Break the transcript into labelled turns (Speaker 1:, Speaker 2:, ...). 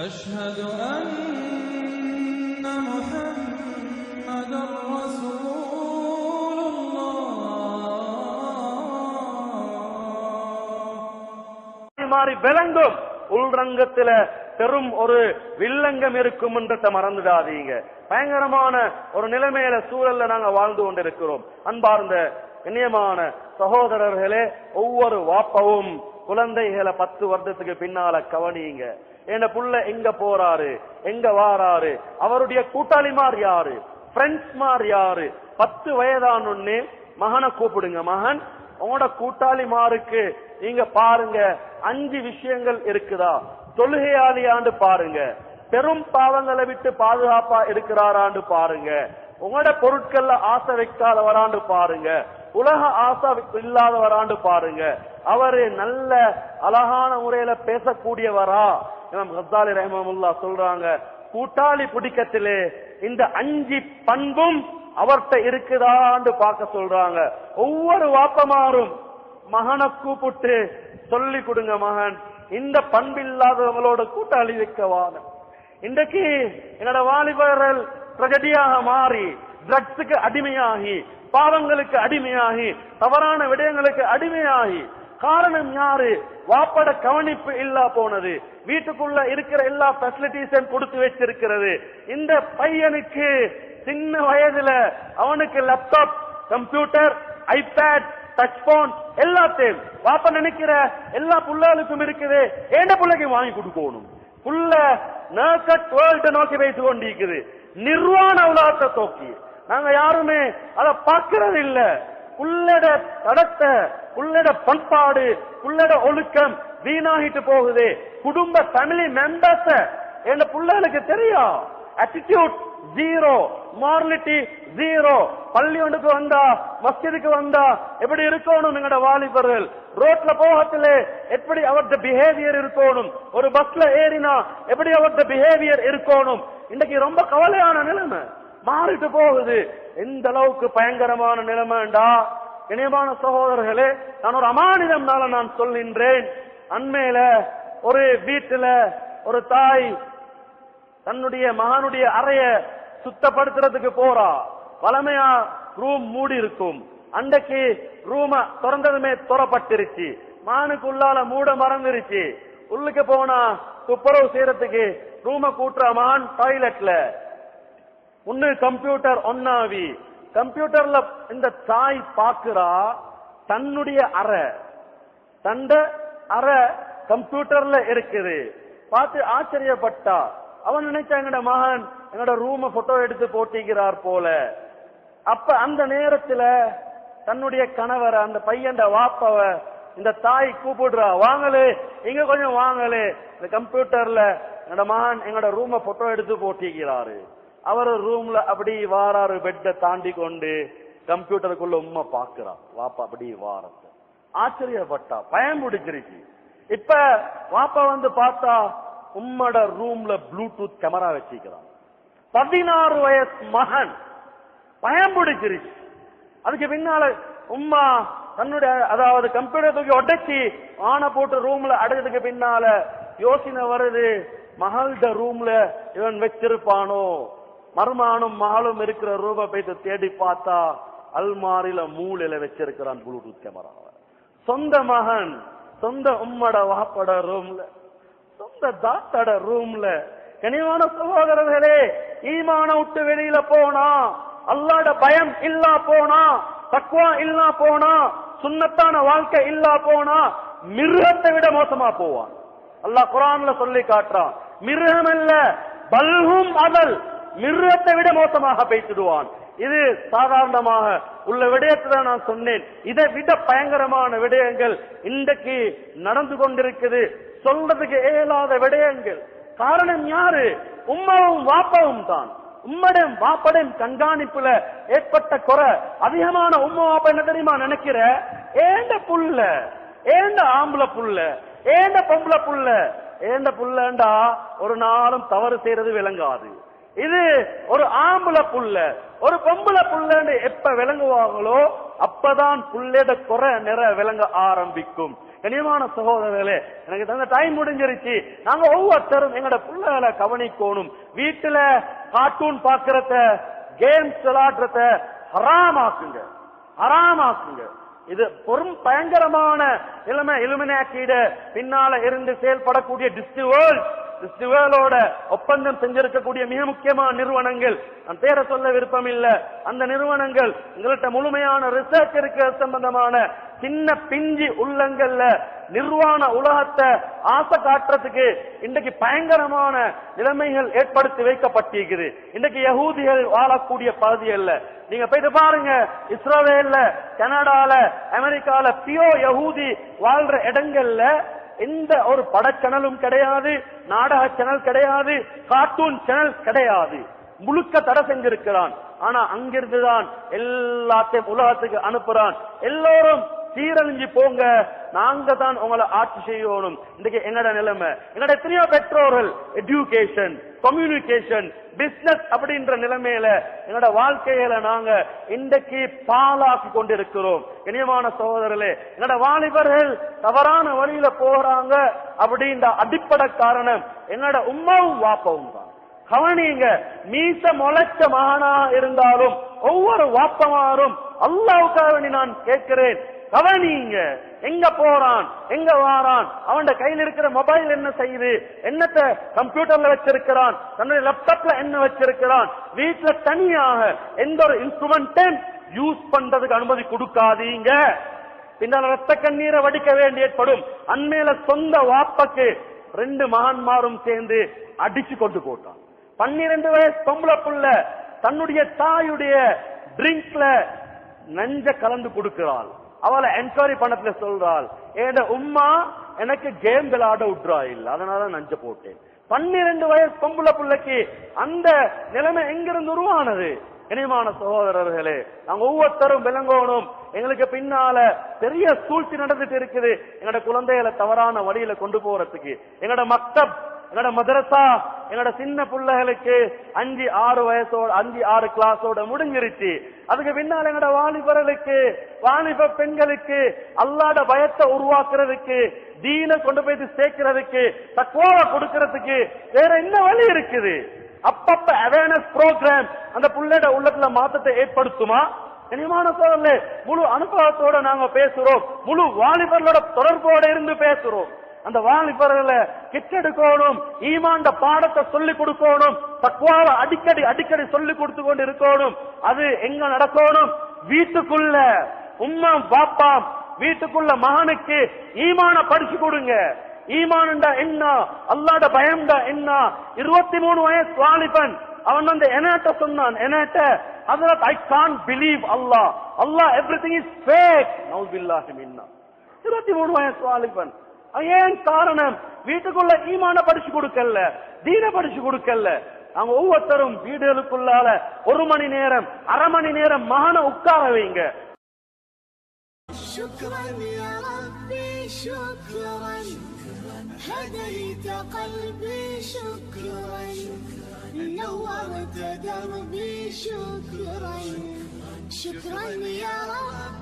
Speaker 1: أشهد أن محمدا رسول الله
Speaker 2: மாறி விளங்கும் உள்ரங்கத்துல பெரும் ஒரு வில்லங்கம் இருக்கும் என்றத மறந்துடாதீங்க பயங்கரமான ஒரு நிலைமையில சூழல்ல நாங்க வாழ்ந்து கொண்டிருக்கிறோம் அன்பார்ந்த இனியமான சகோதரர்களே ஒவ்வொரு வாப்பவும் குழந்தைகளை பத்து வருடத்துக்கு பின்னால கவனியுங்க என் புள்ள எங்க போறாரு? எங்க வாராரு? அவருடைய கூட்டாளிமார் யாரு? ஃப்ரெண்ட்ஸ்மார் யாரு? பத்து வயதானொன்னு மகனை கூப்பிடுங்க. மகன் உங்களோட கூட்டாளிமாருக்கு நீங்க பாருங்க. அஞ்சு விஷயங்கள் இருக்குதா? தொழுகையாளியாண்டு பாருங்க. பெரும் பாவங்களை விட்டு பாதுகாப்பா இருக்கிறாராண்டு பாருங்க. உங்களோட பொருட்கள்ல ஆசை வைக்காதவராண்டு பாருங்க. உலக ஆசை இல்லாதவராண்டு பாருங்க. அவரு நல்ல அழகான முறையில பேசக்கூடியவரா? இமாம் ஹசாலி ரஹமமுல்லா சொல்றாங்க கூட்டாளி பிடிக்கத்திலே இந்த அஞ்சு பண்பும் அவர்கிட்ட இருக்குதான்னு பார்க்க சொல்றாங்க. ஒவ்வொரு வாப்பமாரும் மகனை கூப்பிட்டு சொல்லி கொடுங்க மகன் இந்த பண்பில்லாதவங்களோட கூட்டாளி வைக்கவான இன்றைக்கு என்னோட வாலிபர்கள் ட்ரெஜடியாக மாறி ட்ரக்ஸுக்கு அடிமையாகி பாவங்களுக்கு அடிமையாகி தவறான விடயங்களுக்கு அடிமையாகி காரணம் யாரு? வாப்பட கவனிப்பு இல்லா போனது. வீட்டுக்குள்ள இருக்கிற எல்லா பெசிலிட்டிஸும் கொடுத்து வச்சிருக்கிறது. இந்த பையனுக்கு சின்ன வயதுல அவனுக்கு laptop computer iPad touch phone எல்லாத்தையும். வாப்ப நினைக்கிற எல்லா புள்ளாளுக்கும் இருக்குது. ஏண்ட பிள்ளைக்கு வாங்கி கொடுக்கணும் புள்ள நேக்கட் வேர்ல்ட நோக்கி வைத்து கொண்டிருக்குது. நிர்வாண உலகத்தை தோக்கி நாங்க யாருமே அதை பார்க்கறது இல்லை உள்ளட தடத்த உள்ளட பண்பாடு உள்ளட ஒழுக்கம் வீணாகிட்டு போகுது. குடும்ப ஃபேமிலி மெம்பர்ஸ் என் பிள்ளைகளுக்கு தெரியும்? அட்டிடியூட் ஜீரோ மாரலிட்டி ஜீரோ பள்ளி ஒன்றுக்கு வந்தா மஸ்ஜிதுக்கு வந்தா எப்படி இருக்கணும் எங்கட வாலிபர்கள்? ரோட்ல போகத்திலே எப்படி அவர்த பிஹேவியர் இருக்கணும்? ஒரு பஸ்ல ஏறினா எப்படி அவர்த பிஹேவியர் இருக்கணும்? இன்னைக்கு ரொம்ப கவலையான நிலைமை. மாறிட்டு போகுது. எந்த அளவுக்கு பயங்கரமான நிலைமைண்டா இணையமான சகோதரர்களே நான் ஒரு அமானிதம்னால நான் சொல்கின்றேன். அண்மையில ஒரு வீட்டுல ஒரு தாய் தன்னுடைய மகனுடைய அறைய சுத்தப்படுத்துறதுக்கு போறா. வளமையா ரூம் மூடி இருக்கும். அன்றைக்கு ரூம திறந்ததுமே துறப்பட்டிருச்சு. மானுக்கு உள்ளால மூட மறந்துருச்சு. உள்ளுக்கு போனா துப்புரவு செய்யறதுக்கு ரூம கூட்டுற மான் டாய்லெட்ல ஒன்னு கம்ப்யூட்டர் ஒன்னாவி கம்ப்யூட்டர்ல இந்த தாய் பாக்குறா தன்னுடைய அறை. தண்ட அறை கம்ப்யூட்டர்ல இருக்குது. பார்த்து ஆச்சரியப்பட்டா. அவன் நினைச்சா என்னோட மகன் என்னோட ரூம போட்டோ எடுத்து போட்டிக்கிறார் போல. அப்ப அந்த நேரத்துல தன்னுடைய கணவரை அந்த பையன் வாப்பவ இந்த தாய் கூப்பிடுறா வாங்களே இங்க கொஞ்சம் வாங்களே இந்த கம்ப்யூட்டர்ல என்னோட மகன் எங்களோட ரூம போட்டோ எடுத்து போட்டிக்கிறாரு அவர் ரூம்ல அப்படி வாராரு பெட்டை தாண்டி கொண்டு கம்ப்யூட்டருக்குள்ள உண்மை பாக்குறா வாப்பா அப்படி வாரத்தை. ஆச்சரியப்பட்டா. பயம் பிடிச்சிருச்சு இப்ப வாப்பா வந்து பார்த்தா உம்மட ரூம்ல ப்ளூடூத் கேமரா வச்சிருக்கிறான் பதினாறு வயசு மகன். பயம் பிடிச்சிருச்சு அதுக்கு பின்னால உம்மா தன்னுடைய அதாவது கம்ப்யூட்டர் தூக்கி உடைச்சி ஆனை போட்டு ரூம்ல அடைஞ்சதுக்கு பின்னால யோசனை வருது மகள்த ரூம்ல இவன் வச்சிருப்பானோ? மருமானும் மகளும் இருக்கிற ரூப போயிட்டு தேடி பார்த்தா அல்மாரில மூலையில வச்சிருக்கிறான் ப்ளூடூத் கேமரா சொந்த மகன் சொந்த உம்மட வாப்பட ரூம்ல சொந்த தாத்தட ரூம்ல கனிவான சகோதரர்களே ஈமான விட்டு வெளியில போனா அல்லாட பயம் இல்ல போனா தக்குவா இல்லா போனா சுண்ணத்தான வாழ்க்கை இல்லா போனா மிருகத்தை விட மோசமா போவான். அல்லாஹ் குரான்ல சொல்லி காட்டுறான் மிருகம் அல்ல பல்கும் அதல் மிருகத்தை விட மோசமாக பேசிடுவான். இது சாதாரணமாக உள்ள விடயத்தை நான் சொன்னேன். இதை விட பயங்கரமான விடயங்கள் இன்றைக்கு நடந்து கொண்டிருக்குது. சொல்றதுக்கு இயலாத விடயங்கள். காரணம் யாரு? உம்மாவும் வாப்பாவும் தான். உம்மடம் வாப்படம் கண்காணிப்புல ஏற்பட்ட குறை அதிகமான உம்மா வாப்பா என்ன தெரியுமா நினைக்கிற? ஏண்ட புல்ல ஏண்ட ஆம்பளை புள்ள? ஏண்ட பொம்பளை புல்ல ஏண்ட புல்லண்டா ஒரு நாளும் தவறு செய்யறது விளங்காது. இது ஒரு ஆம்பளை புள்ள. ஒரு பொம்பளை புள்ளன்னு எப்ப விளங்குவாங்களோ அப்பதான் புள்ளையோட குறை நிற விளங்க ஆரம்பிக்கும். கனியமான சகோதரர்களே எனக்கு தந்த டைம் முடிஞ்சிருச்சு. நாங்க ஒவ்வொருத்தரும் எங்களோட பிள்ளைகளை கவனிக்கணும். வீட்டுல கார்ட்டூன் பாக்குறத கேம்ஸ் விளாடுறத ஹராமாக்குங்க ஹராமாக்குங்க இது பெரும் பயங்கரமான இளமை இலுமினாக்கீடு பின்னால இருந்து செயல்படக்கூடிய டிஸ்டிவேர்ல் டிஸ்டிவேர்லோட ஒப்பந்தம் செஞ்சிருக்கக்கூடிய மிக முக்கியமான நிறுவனங்கள். நான் பேரை சொல்ல விருப்பம் இல்ல அந்த நிறுவனங்கள் எங்கள்கிட்ட முழுமையான ரிசர்ச் இருக்கிற சம்பந்தமான சின்ன பிஞ்சி உள்ளங்கள்ல நிர்வாண உலகத்தை ஆசை காட்டுறதுக்கு இன்றைக்கு பயங்கரமான நிலைமைகள் ஏற்படுத்தி வைக்கப்பட்டிருக்குது. இன்றைக்கு யகூதிகள் வாழக்கூடிய பகுதிகள்ல நீங்க போயிட்டு பாருங்க இஸ்ரேல்ல கனடால அமெரிக்கால பியோ யகூதி வாழ்ற இடங்கள்ல எந்த ஒரு படச்சேனலும் கிடையாது நாடக சேனல் கிடையாது கார்ட்டூன் சேனல் கிடையாது. முழுக்க தடை செஞ்சிருக்கிறான். ஆனா அங்கிருந்துதான் எல்லாத்தையும் உலகத்துக்கு அனுப்புறான். எல்லோரும் சீரழிஞ்சு போங்க. நாங்க தான் உங்களை ஆட்சி செய்யணும். இன்னைக்கு என்னோட நிலைமை? என்னோட எத்தனையோ பெற்றோர்கள்? எஜுகேஷன் கம்யூனிகேஷன் பிசினஸ் அப்படின்ற நிலைமையில என்னோட வாழ்க்கையில நாங்க இன்றைக்கு பாலாக்கி கொண்டிருக்கிறோம். இனியமான சகோதரர்களே என்னோட வாலிபர்கள் தவறான வழியில போறாங்க அப்படின்ற அடிப்படை காரணம் என்னோட உமாவும் வாப்பவும் தான். கவனிங்க மீச முளைச்ச மகனா இருந்தாலும் ஒவ்வொரு வாப்பமாரும் அல்லாவுக்காக நான் கேட்கிறேன். கவனிங்க எங்க போறான்? எங்க வாரான்? அவன் கையில் இருக்கிற மொபைல் என்ன செய்யுது? என்னத்த கம்ப்யூட்டர்ல வச்சிருக்கிறான்? தன்னுடைய லேப்டாப்ல என்ன வச்சிருக்கிறான்? வீட்டுல தனியாக எந்த ஒரு இன்ஸ்ட்ருமெண்ட்டும் யூஸ் பண்றதுக்கு அனுமதி கொடுக்காதீங்க. பின்னால் ரத்த கண்ணீரை வடிக்க வேண்டி ஏற்படும் அண்மையில சொந்த வாப்பக்கு ரெண்டு மகன்மாரும் சேர்ந்து அடிச்சு கொண்டு போட்டான். பன்னிரண்டு வயசு பொம்பளை புள்ள தன்னுடைய தாயுடைய ட்ரிங்க்ல நஞ்ச கலந்து கொடுக்கிறாள். அவளை என்கொயரி பண்ணத்துல சொல்றாள். ஏட உம்மா எனக்கு கேம் விளையாட விட்றா இல்ல. அதனால நஞ்ச போட்டேன். பன்னிரண்டு வயசு பொம்பளை பிள்ளைக்கு அந்த நிலைமை எங்கிருந்து உருவானது? இனிமான சகோதரர்களே நாங்க ஒவ்வொருத்தரும் விளங்கணும். எங்களுக்கு பின்னால பெரிய சூழ்ச்சி நடந்துட்டு இருக்குது. எங்களோட குழந்தைகளை தவறான வழியில கொண்டு போறதுக்கு. எங்களோட மக்தப் எங்களோட மதரசா எங்களோட சின்ன பிள்ளைகளுக்கு அஞ்சு ஆறு வயசோட அஞ்சு ஆறு கிளாஸோட முடிஞ்சிருச்சு. அதுக்கு பின்னால் எங்களோட வாலிபர்களுக்கு வாலிப பெண்களுக்கு அல்லாட பயத்தை உருவாக்குறதுக்கு தீன கொண்டு போய் சேர்க்கிறதுக்கு தக்குவாவை கொடுக்கறதுக்கு வேற என்ன வழி இருக்குது? அப்பப்ப அவேர்னஸ் ப்ரோக்ராம் அந்த பிள்ளையோட உள்ளத்துல மாற்றத்தை ஏற்படுத்துமா? கனிமான சோழர்களே முழு அனுபவத்தோட நாங்க பேசுறோம். முழு வாலிபர்களோட தொடர்போட இருந்து பேசுறோம். அந்த வாலிபர்களை கிட்டெடுக்கணும். ஈமாண்ட பாடத்தை சொல்லிக் கொடுக்கணும். தக்குவாவை அடிக்கடி அடிக்கடி சொல்லி கொடுத்து கொண்டு இருக்கணும் அது எங்க நடக்கணும்? வீட்டுக்குள்ள. உம்மா பாப்பா வீட்டுக்குள்ள மகனுக்கு ஈமான படிச்சு கொடுங்க. ஈமான்டா என்ன? அல்லாட பயம்டா என்ன? இருபத்தி மூணு வயசு வாலிபன். அவன் வந்து என்னாட்ட சொன்னான்? என்னாட்ட? அதனால் I Khan believe Allah Allah everything is fake நவுபில்லாஹி மின்னா. இருபத்தி மூணு வயசு வாலிபன். ஏன் காரணம் வீட்டுக்குள்ள ஈமான படிச்சு கொடுக்கல தீன படிச்சு கொடுக்கல நாங்க ஒவ்வொருத்தரும் வீடுகளுக்குள்ளால ஒரு மணி நேரம் அரை மணி நேரம் மகனை உட்கார வைங்க
Speaker 3: شكرا يا ربي شكرا هديت قلبي شكرا نورت دربي شكرا شكرا يا رب